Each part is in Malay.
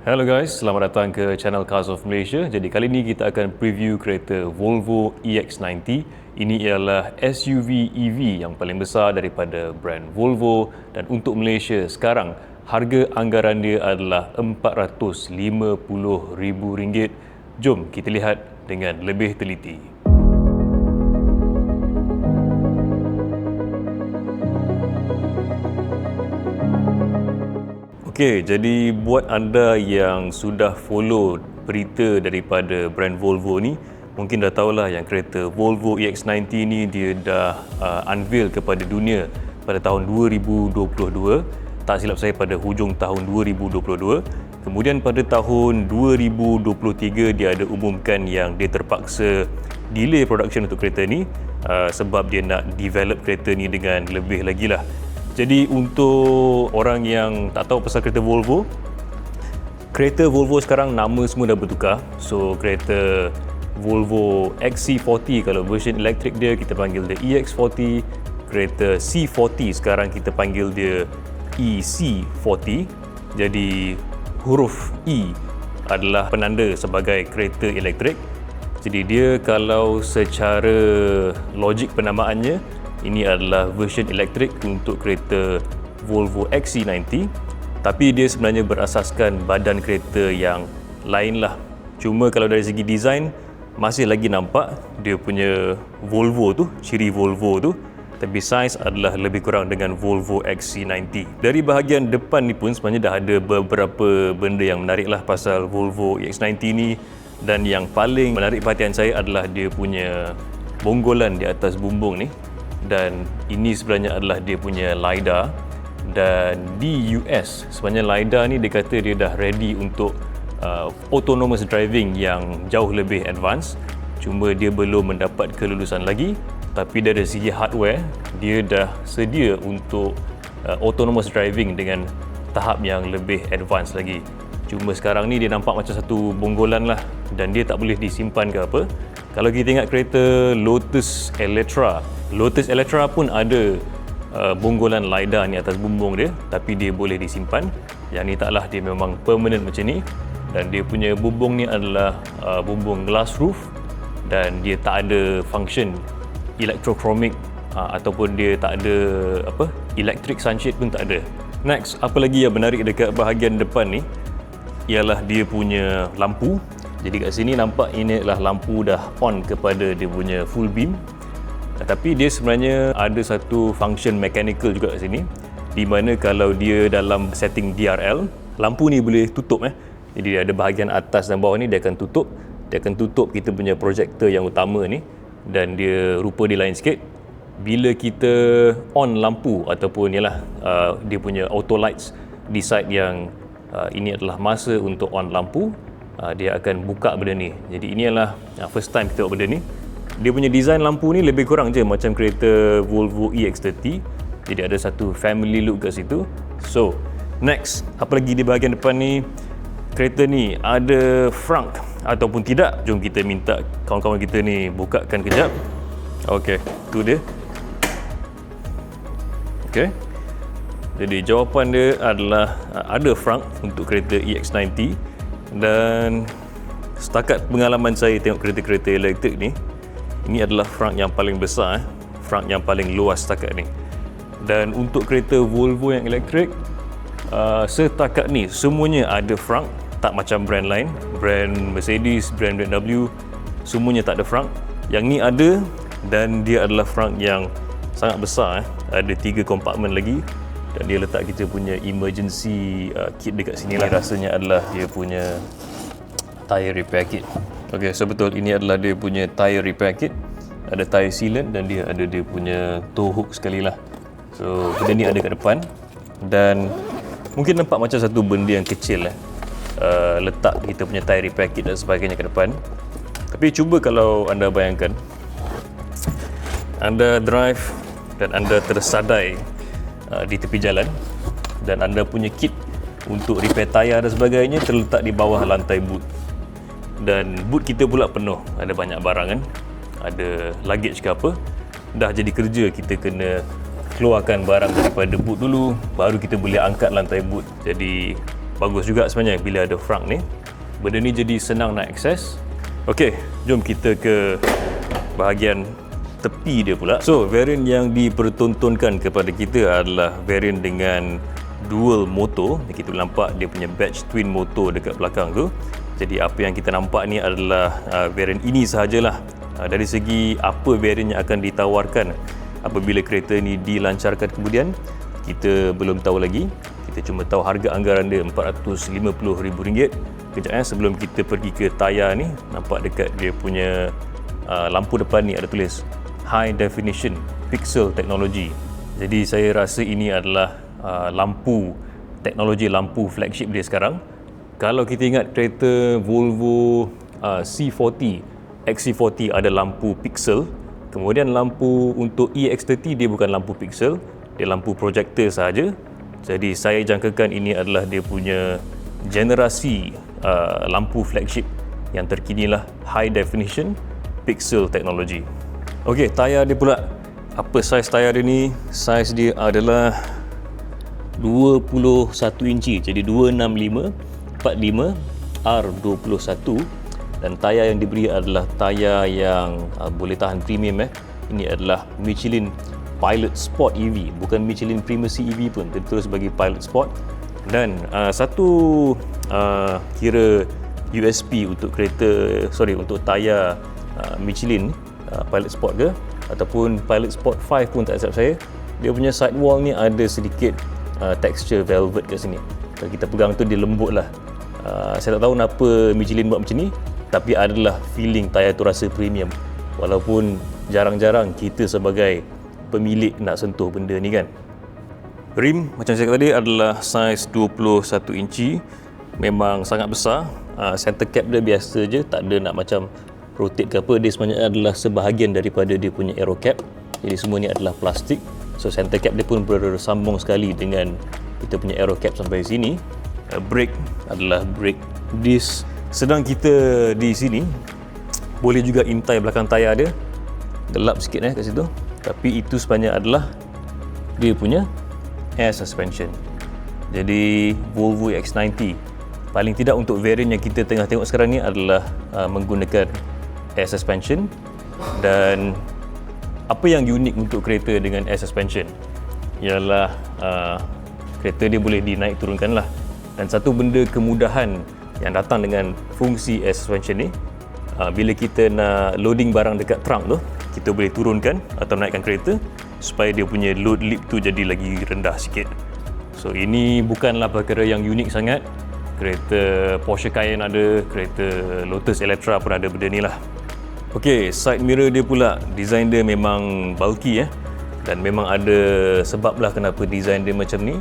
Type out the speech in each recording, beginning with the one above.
Hello guys, selamat datang ke channel Cars of Malaysia. Jadi kali ini kita akan preview kereta Volvo EX90. Ini ialah SUV EV yang paling besar daripada brand Volvo dan untuk Malaysia sekarang harga anggaran dia adalah RM450,000. Jom kita lihat dengan lebih teliti. Okey, jadi buat anda yang sudah follow berita daripada brand Volvo ni, mungkin dah tahulah yang kereta Volvo EX90 ni dia dah uh, unveil kepada dunia pada tahun 2022. Tak silap saya pada hujung tahun 2022. Kemudian pada tahun 2023 dia ada umumkan yang dia terpaksa delay production untuk kereta ni uh, sebab dia nak develop kereta ni dengan lebih lagi lah jadi untuk orang yang tak tahu pasal kereta Volvo, kereta Volvo sekarang nama semua dah bertukar. So kereta Volvo XC40 kalau version elektrik dia kita panggil dia EX40, kereta C40 sekarang kita panggil dia EC40. Jadi huruf E adalah penanda sebagai kereta elektrik. Jadi dia kalau secara logik penamaannya ini adalah version elektrik untuk kereta Volvo XC90 tapi dia sebenarnya berasaskan badan kereta yang lain lah cuma kalau dari segi design masih lagi nampak dia punya Volvo tu ciri Volvo tu. Tapi saiz adalah lebih kurang dengan Volvo XC90 dari bahagian depan ni pun sebenarnya dah ada beberapa benda yang menarik lah pasal Volvo EX90 ni. Dan yang paling menarik perhatian saya adalah dia punya bonggolan di atas bumbung ni dan ini sebenarnya adalah dia punya LiDAR. Dan di US sebenarnya LiDAR ni dia kata dia dah ready untuk uh, autonomous driving yang jauh lebih advance. Cuma dia belum mendapat kelulusan lagi. Tapi dari segi hardware dia dah sedia untuk uh, autonomous driving dengan tahap yang lebih advance lagi cuma sekarang ni dia nampak macam satu bonggolan lah. Dan dia tak boleh disimpan ke apa. Kalau kita ingat kereta Lotus Electra Lotus Electra pun ada uh, bonggolan LiDAR ni atas bumbung dia. Tapi dia boleh disimpan. Yang ni taklah dia memang permanent macam ni. Dan dia punya bumbung ni adalah uh, bumbung glass roof. Dan dia tak ada function electrochromic uh, ataupun dia tak ada apa electric sunshade pun tak ada. Next apa lagi yang menarik dekat bahagian depan ni ialah dia punya lampu. Jadi kat sini nampak ini adalah lampu dah on kepada dia punya full beam. Tapi dia sebenarnya ada satu function mechanical juga kat sini di mana kalau dia dalam setting DRL lampu ni boleh tutup eh. Jadi ada bahagian atas dan bawah ni dia akan tutup. Dia akan tutup kita punya projector yang utama ni dan dia rupa dia lain sikit. Bila kita on lampu ataupun ialah uh, dia punya auto lights decide yang uh, ini adalah masa untuk on lampu. Uh, dia akan buka benda ni. Jadi ini adalah uh, first time kita buat benda ni. Dia punya design lampu ni lebih kurang je macam kereta Volvo EX30 jadi ada satu family look kat situ. So next apa lagi di bahagian depan ni? Kereta ni ada frunk ataupun tidak? Jom kita minta kawan-kawan kita ni bukakan kejap. Ok tu dia. Ok jadi jawapan dia adalah ada frunk untuk kereta EX90 dan setakat pengalaman saya tengok kereta-kereta elektrik ni ini adalah front yang paling besar eh. front yang paling luas setakat ni. Dan untuk kereta Volvo yang elektrik uh, setakat ni semuanya ada front tak macam brand lain. Brand Mercedes, brand BMW semuanya tak ada front yang ni ada dan dia adalah front yang sangat besar eh. ada tiga kompartmen lagi dia letak kita punya emergency uh, kit dekat sini lah rasanya adalah dia punya tire repair kit. Ok, so betul ini adalah dia punya tire repair kit. Ada tire sealant dan dia ada dia punya toe hook sekali lah so benda ni ada kat depan. Dan mungkin nampak macam satu benda yang kecil lah uh, letak kita punya tire repair kit dan sebagainya kat depan. Tapi cuba kalau anda bayangkan anda drive dan anda tersadai uh, di tepi jalan dan anda punya kit untuk repair tayar dan sebagainya terletak di bawah lantai boot. Dan boot kita pula penuh. Ada banyak barang kan? Ada luggage ke apa? Dah jadi kerja kita kena keluarkan barang daripada boot dulu baru kita boleh angkat lantai boot. Jadi bagus juga sebenarnya bila ada frunk ni. Benda ni jadi senang nak akses. Okey, jom kita ke bahagian tepi dia pula. So, variant yang dipertontonkan kepada kita adalah variant dengan dual motor. Kita nampak dia punya batch twin motor dekat belakang tu. Jadi, apa yang kita nampak ni adalah uh, variant ini sahajalah. Uh, dari segi apa variant yang akan ditawarkan apabila kereta ni dilancarkan kemudian, kita belum tahu lagi. Kita cuma tahu harga anggaran dia RM450,000. Kejap eh, sebelum kita pergi ke tayar ni, nampak dekat dia punya uh, lampu depan ni ada tulis high definition pixel technology. Jadi saya rasa ini adalah uh, lampu teknologi lampu flagship dia sekarang. Kalau kita ingat kereta Volvo uh, C40, XC40 ada lampu pixel, kemudian lampu untuk EX30 dia bukan lampu pixel, dia lampu projector saja. Jadi saya jangkakan ini adalah dia punya generasi uh, lampu flagship yang terkini lah high definition pixel technology. Okey, tayar dia pula. Apa saiz tayar dia ni? Saiz dia adalah 21 inci. Jadi 265 45 R21 dan tayar yang diberi adalah tayar yang uh, boleh tahan premium eh. Ini adalah Michelin Pilot Sport EV, bukan Michelin Primacy EV pun, dia terus bagi Pilot Sport. Dan uh, satu uh, kira USP untuk kereta, sorry untuk tayar uh, Michelin uh, Pilot Sport ke ataupun Pilot Sport 5 pun tak silap saya dia punya sidewall ni ada sedikit uh, texture velvet kat sini. Kalau kita pegang tu dia lembut lah. Uh, saya tak tahu kenapa Michelin buat macam ni tapi adalah feeling tayar tu rasa premium. Walaupun jarang-jarang kita sebagai pemilik nak sentuh benda ni kan. Rim macam saya kata tadi adalah saiz 21 inci. Memang sangat besar. Uh, center cap dia biasa je tak ada nak macam rotate ke apa dia sebenarnya adalah sebahagian daripada dia punya aero cap. Jadi semua ni adalah plastik. So center cap dia pun bersambung sekali dengan kita punya aero cap sampai sini. Uh, brake adalah brake disc. Sedang kita di sini boleh juga intai belakang tayar dia. Gelap sikit eh kat situ. Tapi itu sebenarnya adalah dia punya air suspension. Jadi Volvo X90 paling tidak untuk variant yang kita tengah tengok sekarang ni adalah uh, menggunakan air suspension dan apa yang unik untuk kereta dengan air suspension? Ialah uh, kereta dia boleh dinaik turunkan lah dan satu benda kemudahan yang datang dengan fungsi air suspension ni uh, bila kita nak loading barang dekat trunk tu kita boleh turunkan atau naikkan kereta supaya dia punya load lip tu jadi lagi rendah sikit. So ini bukanlah perkara yang unik sangat. Kereta Porsche Cayenne ada kereta Lotus Electra pun ada benda ni lah Okey, side mirror dia pula design dia memang bulky eh dan memang ada sebab lah kenapa design dia macam ni.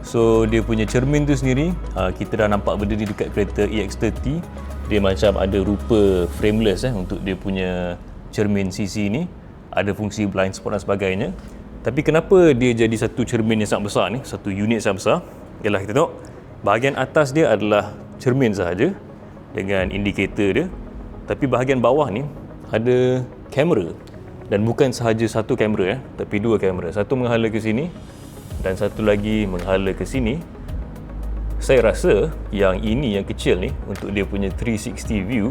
So dia punya cermin tu sendiri, uh, kita dah nampak benda ni dekat kereta EX30. Dia macam ada rupa frameless eh untuk dia punya cermin CC ni. Ada fungsi blind spot dan sebagainya. Tapi kenapa dia jadi satu cermin yang sangat besar ni, satu unit sangat besar? Yalah kita tengok, bahagian atas dia adalah cermin sahaja dengan indikator dia. Tapi bahagian bawah ni ada kamera. Dan bukan sahaja satu kamera eh tapi dua kamera. Satu menghala ke sini dan satu lagi menghala ke sini. Saya rasa yang ini yang kecil ni untuk dia punya 360 view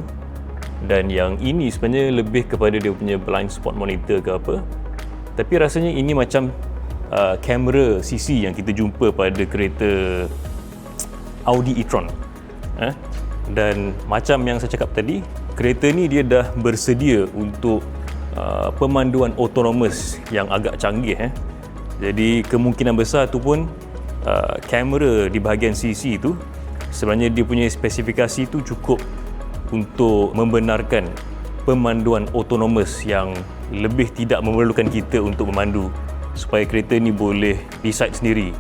dan yang ini sebenarnya lebih kepada dia punya blind spot monitor ke apa. Tapi rasanya ini macam uh, kamera CC yang kita jumpa pada kereta Audi e-tron eh? dan macam yang saya cakap tadi kereta ni dia dah bersedia untuk uh, pemanduan autonomous yang agak canggih eh. Jadi kemungkinan besar tu pun uh, kamera di bahagian CC tu sebenarnya dia punya spesifikasi tu cukup untuk membenarkan pemanduan autonomous yang lebih tidak memerlukan kita untuk memandu supaya kereta ni boleh decide sendiri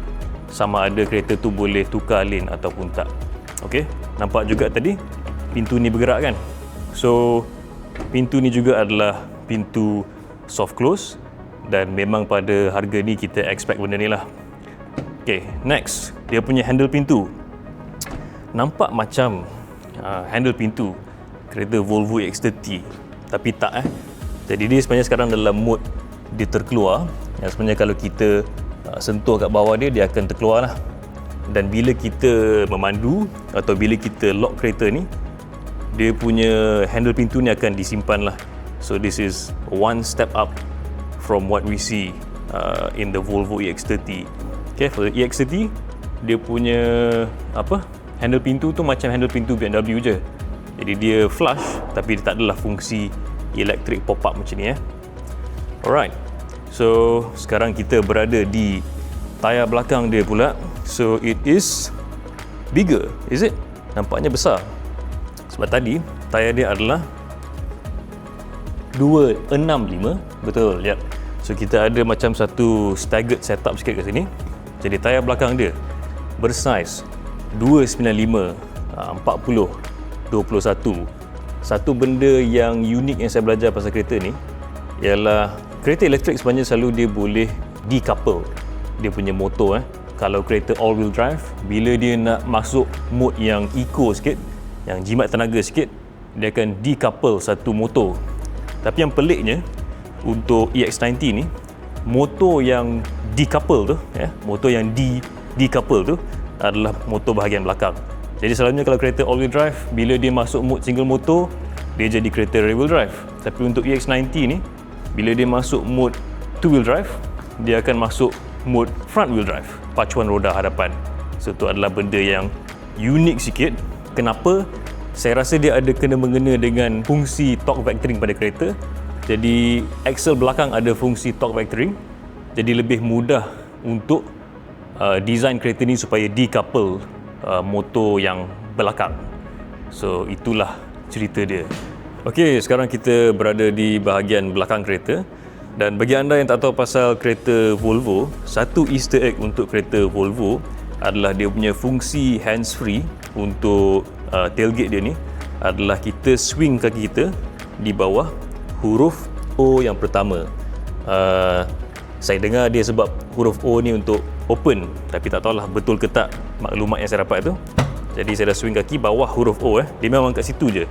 sama ada kereta tu boleh tukar lane ataupun tak. Okey, nampak juga tadi pintu ni bergerak kan? So pintu ni juga adalah pintu soft close dan memang pada harga ni kita expect benda ni lah. Okay, next dia punya handle pintu. Nampak macam uh, handle pintu kereta Volvo X30 tapi tak eh. Jadi dia sebenarnya sekarang dalam mode dia terkeluar yang sebenarnya kalau kita uh, sentuh kat bawah dia dia akan terkeluar lah. dan bila kita memandu atau bila kita lock kereta ni dia punya handle pintu ni akan disimpan lah. So this is one step up from what we see uh, in the Volvo EX30 okay for the EX30 dia punya apa handle pintu tu macam handle pintu BMW je. Jadi dia flush tapi dia tak adalah fungsi electric pop up macam ni eh. Alright. So sekarang kita berada di tayar belakang dia pula. So it is bigger is it? Nampaknya besar sebab tadi tayar dia adalah 265 betul yep. So kita ada macam satu staggered setup sikit kat sini. Jadi tayar belakang dia bersaiz 295 40 21 satu. Benda yang unik yang saya belajar pasal kereta ni ialah kereta elektrik sebenarnya selalu dia boleh decouple. Dia punya motor eh. Kalau kereta all wheel drive, bila dia nak masuk mode yang eco sikit, yang jimat tenaga sikit, dia akan decouple satu motor. Tapi yang peliknya untuk EX90 ni, motor yang decouple tu, ya, motor yang de decouple tu adalah motor bahagian belakang. Jadi selalunya kalau kereta all wheel drive, bila dia masuk mode single motor, dia jadi kereta rear wheel drive. Tapi untuk EX90 ni, bila dia masuk mode two wheel drive, dia akan masuk mode front wheel drive pacuan roda hadapan so itu adalah benda yang unik sikit kenapa? Saya rasa dia ada kena mengena dengan fungsi torque vectoring pada kereta. Jadi axle belakang ada fungsi torque vectoring. Jadi lebih mudah untuk uh, design kereta ni supaya decouple uh, motor yang belakang. So itulah cerita dia. Okey, sekarang kita berada di bahagian belakang kereta. Dan bagi anda yang tak tahu pasal kereta Volvo, satu easter egg untuk kereta Volvo adalah dia punya fungsi hands free untuk uh, tailgate dia ni adalah kita swing kaki kita di bawah huruf O yang pertama. Uh, saya dengar dia sebab huruf O ni untuk open tapi tak tahulah betul ke tak maklumat yang saya dapat tu. Jadi saya dah swing kaki bawah huruf O eh. Dia memang kat situ je.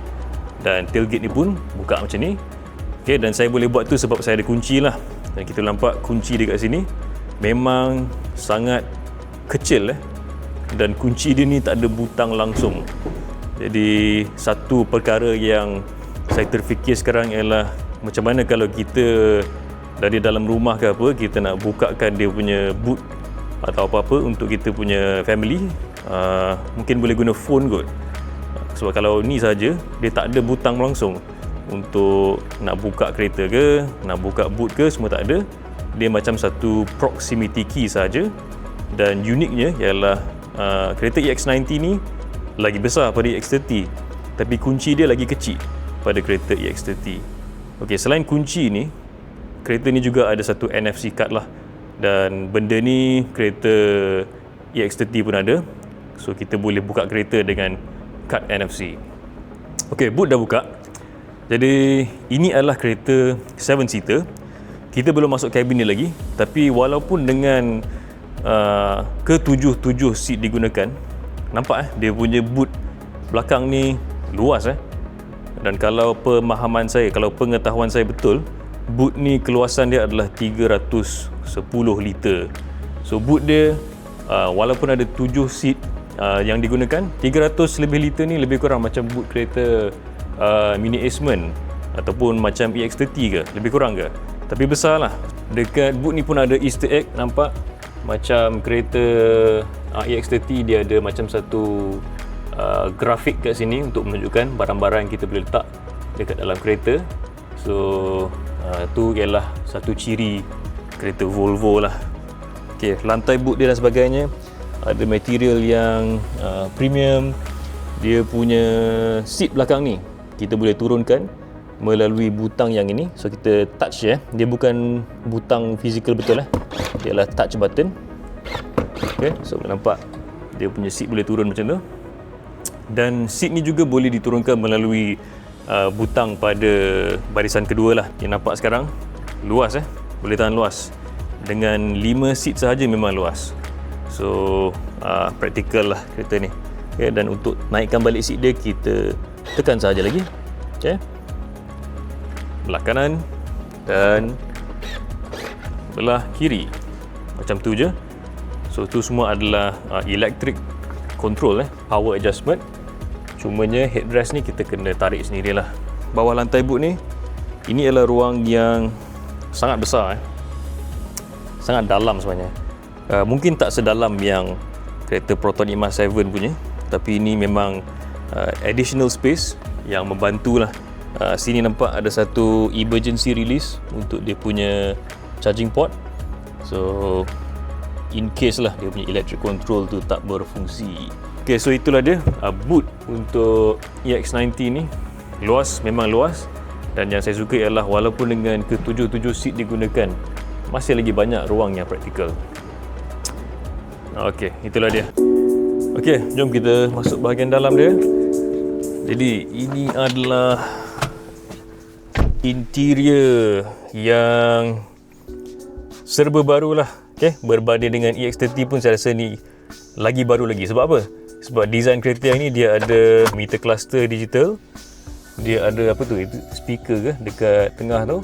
Dan tailgate ni pun buka macam ni Okay, dan saya boleh buat tu sebab saya ada kunci lah. Dan kita nampak kunci dekat sini memang sangat kecil eh. Dan kunci dia ni tak ada butang langsung. Jadi satu perkara yang saya terfikir sekarang ialah macam mana kalau kita dari dalam rumah ke apa kita nak bukakan dia punya boot atau apa-apa untuk kita punya family uh, mungkin boleh guna phone kot sebab kalau ni saja dia tak ada butang langsung untuk nak buka kereta ke, nak buka boot ke semua tak ada. Dia macam satu proximity key saja dan uniknya ialah uh, kereta EX90 ni lagi besar pada EX30 tapi kunci dia lagi kecil pada kereta EX30. Okey, selain kunci ni, kereta ni juga ada satu NFC card lah dan benda ni kereta EX30 pun ada. So kita boleh buka kereta dengan kad NFC. Okey, boot dah buka. Jadi ini adalah kereta 7 seater. Kita belum masuk kabin ni lagi, tapi walaupun dengan uh, ke-7-7 seat digunakan, nampak eh? Dia punya boot belakang ni luas eh. Dan kalau pemahaman saya, kalau pengetahuan saya betul, boot ni keluasan dia adalah 310 liter. So boot dia uh, walaupun ada 7 seat uh, yang digunakan, 300 lebih liter ni lebih kurang macam boot kereta mini Aceman ataupun macam EX30 ke. Lebih kurang ke? Tapi besar lah dekat boot ni pun ada easter egg nampak macam kereta uh, EX30 dia ada macam satu uh, grafik kat sini untuk menunjukkan barang-barang yang kita boleh letak dekat dalam kereta. So uh, tu ialah satu ciri kereta Volvo lah. Ok lantai boot dia dan sebagainya. Ada material yang uh, premium. Dia punya seat belakang ni kita boleh turunkan melalui butang yang ini. So kita touch ya dia bukan butang fizikal betul eh dia adalah touch button. Ok so boleh nampak dia punya seat boleh turun macam tu. Dan seat ni juga boleh diturunkan melalui uh, butang pada barisan kedua lah. Yang nampak sekarang luas eh. Boleh tahan luas. Dengan 5 seat sahaja memang luas. So uh, praktikal lah kereta ni. Okay, dan untuk naikkan balik seat dia kita tekan saja lagi. Okey belah kanan. Dan belah kiri macam tu je So tu semua adalah uh, electric control eh, power adjustment. Cumanya headrest ni kita kena tarik sendirilah. Bawah lantai boot ni ini adalah ruang yang sangat besar eh. Sangat dalam sebenarnya. Uh, mungkin tak sedalam yang kereta Proton Ima 7 punya, tapi ini memang uh, additional space yang membantulah. Uh, sini nampak ada satu emergency release untuk dia punya charging port. So in case lah dia punya electric control tu tak berfungsi. Ok so itulah dia. Uh, boot untuk EX90 ni luas memang luas. Dan yang saya suka ialah walaupun dengan ke-7-7 seat digunakan masih lagi banyak ruang yang praktikal. Ok itulah dia. Ok jom kita masuk bahagian dalam dia. Jadi ini adalah interior yang serba baru lah Okay, berbanding dengan EX30 pun saya rasa ni lagi baru lagi. Sebab apa? Sebab design kereta yang ni dia ada meter cluster digital. Dia ada apa tu? Itu speaker ke dekat tengah tu.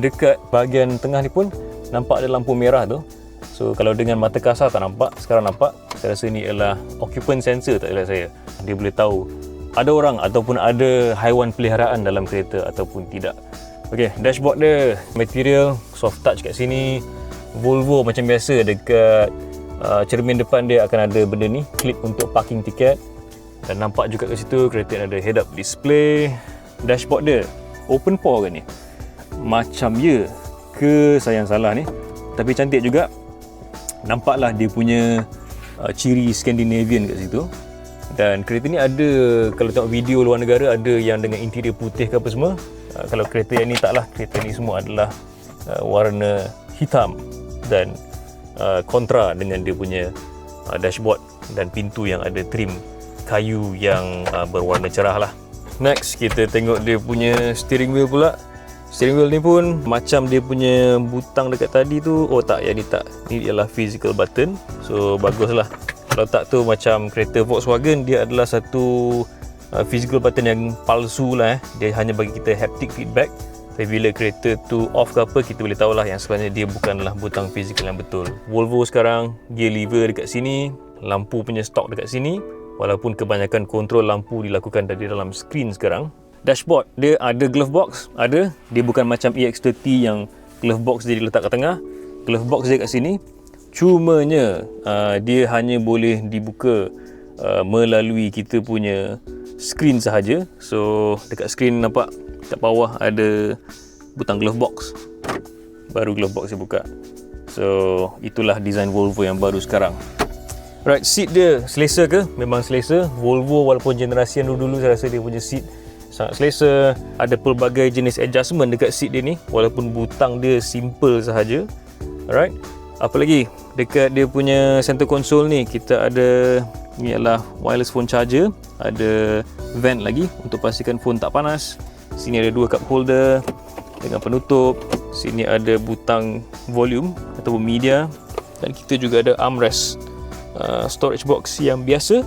Dekat bahagian tengah ni pun nampak ada lampu merah tu. So kalau dengan mata kasar tak nampak, sekarang nampak. Saya rasa ni adalah occupant sensor tak silap saya. Dia boleh tahu ada orang ataupun ada haiwan peliharaan dalam kereta ataupun tidak. Okey, dashboard dia material soft touch kat sini. Volvo macam biasa dekat uh, cermin depan dia akan ada benda ni clip untuk parking tiket. Dan nampak juga kat situ kereta ada head up display. Dashboard dia open pore ke ni? Macam ya ke sayang salah ni? Tapi cantik juga. Nampaklah dia punya uh, ciri Scandinavian kat situ. Dan kereta ni ada kalau tengok video luar negara ada yang dengan interior putih ke apa semua uh, kalau kereta yang ni taklah kereta ni semua adalah uh, warna hitam dan uh, kontra dengan dia punya uh, dashboard dan pintu yang ada trim kayu yang uh, berwarna cerah lah. Next kita tengok dia punya steering wheel pula. Steering wheel ni pun macam dia punya butang dekat tadi tu. Oh tak yang ni tak. Ni ialah physical button. So bagus lah kalau tak tu macam kereta Volkswagen dia adalah satu uh, physical button yang palsu lah eh. dia hanya bagi kita haptic feedback. Tapi bila kereta tu off ke apa kita boleh tahulah yang sebenarnya dia bukanlah butang fizikal yang betul. Volvo sekarang gear lever dekat sini lampu punya stok dekat sini. Walaupun kebanyakan kontrol lampu dilakukan dari dalam screen sekarang. Dashboard dia ada glove box ada. Dia bukan macam EX30 yang glove box dia diletak kat tengah. Glove box dia kat sini. Cumanya uh, dia hanya boleh dibuka uh, melalui kita punya screen sahaja. So dekat screen nampak kat bawah ada butang glove box. Baru glove box saya buka. So itulah design Volvo yang baru sekarang. Right seat dia selesa ke? Memang selesa. Volvo walaupun generasi yang dulu-dulu saya rasa dia punya seat sangat selesa. Ada pelbagai jenis adjustment dekat seat dia ni walaupun butang dia simple sahaja. Alright apa lagi? Dekat dia punya center console ni kita ada ni adalah wireless phone charger ada vent lagi untuk pastikan phone tak panas Sini ada dua cup holder dengan penutup. Sini ada butang volume atau media dan kita juga ada armrest uh, storage box yang biasa.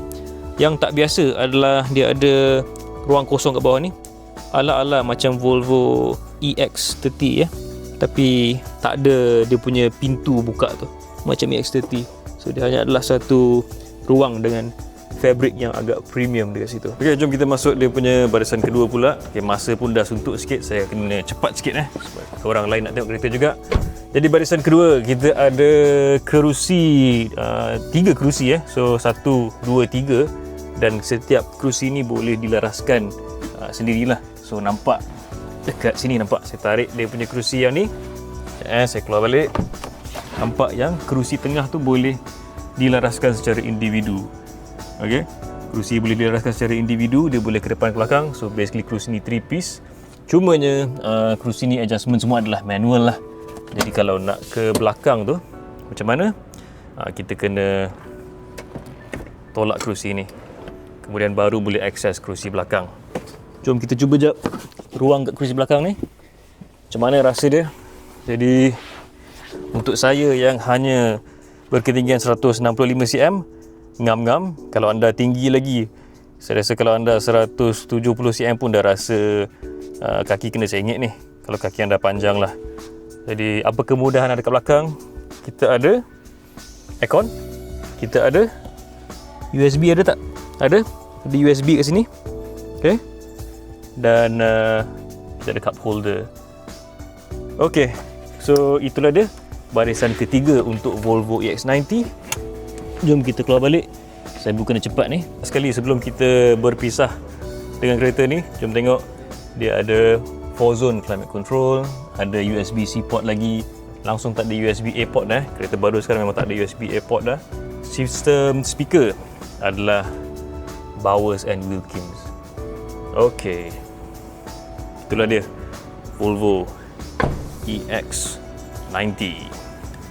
Yang tak biasa adalah dia ada ruang kosong kat bawah ni. Ala-ala macam Volvo EX30 ya. Tapi tak ada dia punya pintu buka tu macam EX30. So dia hanya adalah satu ruang dengan fabric yang agak premium dekat situ. Okey, jom kita masuk dia punya barisan kedua pula. Okey, masa pun dah suntuk sikit. Saya kena cepat sikit eh sebab orang lain nak tengok kereta juga. Jadi barisan kedua kita ada kerusi uh, tiga kerusi eh. So satu, dua, tiga dan setiap kerusi ni boleh dilaraskan uh, sendirilah. So nampak dekat sini nampak saya tarik dia punya kerusi yang ni. Eh saya keluar balik. Nampak yang kerusi tengah tu boleh dilaraskan secara individu. Okey. Kerusi boleh dilaraskan secara individu, dia boleh ke depan ke belakang. So basically kerusi ni 3 piece. Cumanya uh, kerusi ni adjustment semua adalah manual lah. Jadi kalau nak ke belakang tu macam mana? Uh, kita kena tolak kerusi ni. Kemudian baru boleh akses kerusi belakang. Jom kita cuba jap ruang kat kerusi belakang ni. Macam mana rasa dia? Jadi untuk saya yang hanya berketinggian 165 cm ngam-ngam kalau anda tinggi lagi saya rasa kalau anda 170 cm pun dah rasa uh, kaki kena sengit ni kalau kaki anda panjang lah jadi apa kemudahan ada kat belakang kita ada aircon kita ada USB ada tak? Ada. Ada USB kat sini. Okey. Dan uh, kita ada cup holder. Okey. So itulah dia barisan ketiga untuk Volvo EX90. Jom kita keluar balik. Saya buka kena cepat ni. Sekali sebelum kita berpisah dengan kereta ni, jom tengok dia ada 4 zone climate control, ada USB-C port lagi, langsung tak ada USB A port dah. Kereta baru sekarang memang tak ada USB A port dah. Sistem speaker adalah Bowers and Wilkins. Okey. Itulah dia. Volvo EX90.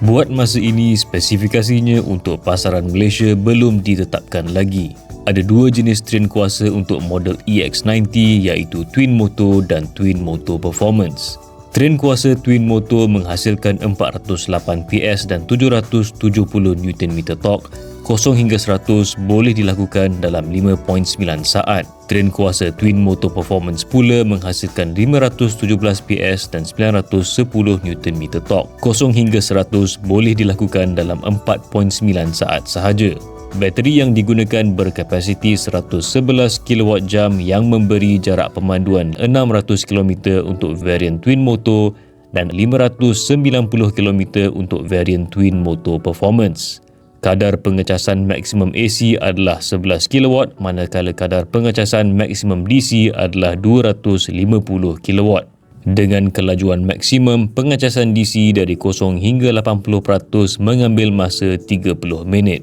Buat masa ini, spesifikasinya untuk pasaran Malaysia belum ditetapkan lagi. Ada dua jenis train kuasa untuk model EX90 iaitu Twin Motor dan Twin Motor Performance. Train kuasa Twin Motor menghasilkan 408 PS dan 770 Nm torque 0 hingga 100 boleh dilakukan dalam 5.9 saat. Train kuasa Twin Motor Performance pula menghasilkan 517 PS dan 910 Nm torque. 0 hingga 100 boleh dilakukan dalam 4.9 saat sahaja. Bateri yang digunakan berkapasiti 111 kWh yang memberi jarak pemanduan 600 km untuk varian Twin Motor dan 590 km untuk varian Twin Motor Performance. Kadar pengecasan maksimum AC adalah 11 kW manakala kadar pengecasan maksimum DC adalah 250 kW. Dengan kelajuan maksimum, pengecasan DC dari 0 hingga 80% mengambil masa 30 minit.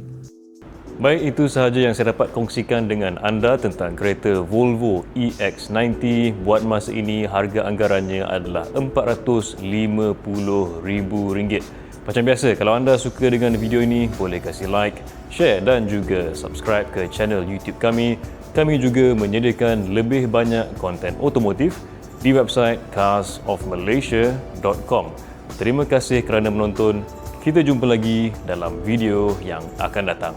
Baik, itu sahaja yang saya dapat kongsikan dengan anda tentang kereta Volvo EX90. Buat masa ini, harga anggarannya adalah RM450,000. Macam biasa, kalau anda suka dengan video ini, boleh kasih like, share dan juga subscribe ke channel YouTube kami. Kami juga menyediakan lebih banyak konten otomotif di website carsofmalaysia.com. Terima kasih kerana menonton. Kita jumpa lagi dalam video yang akan datang.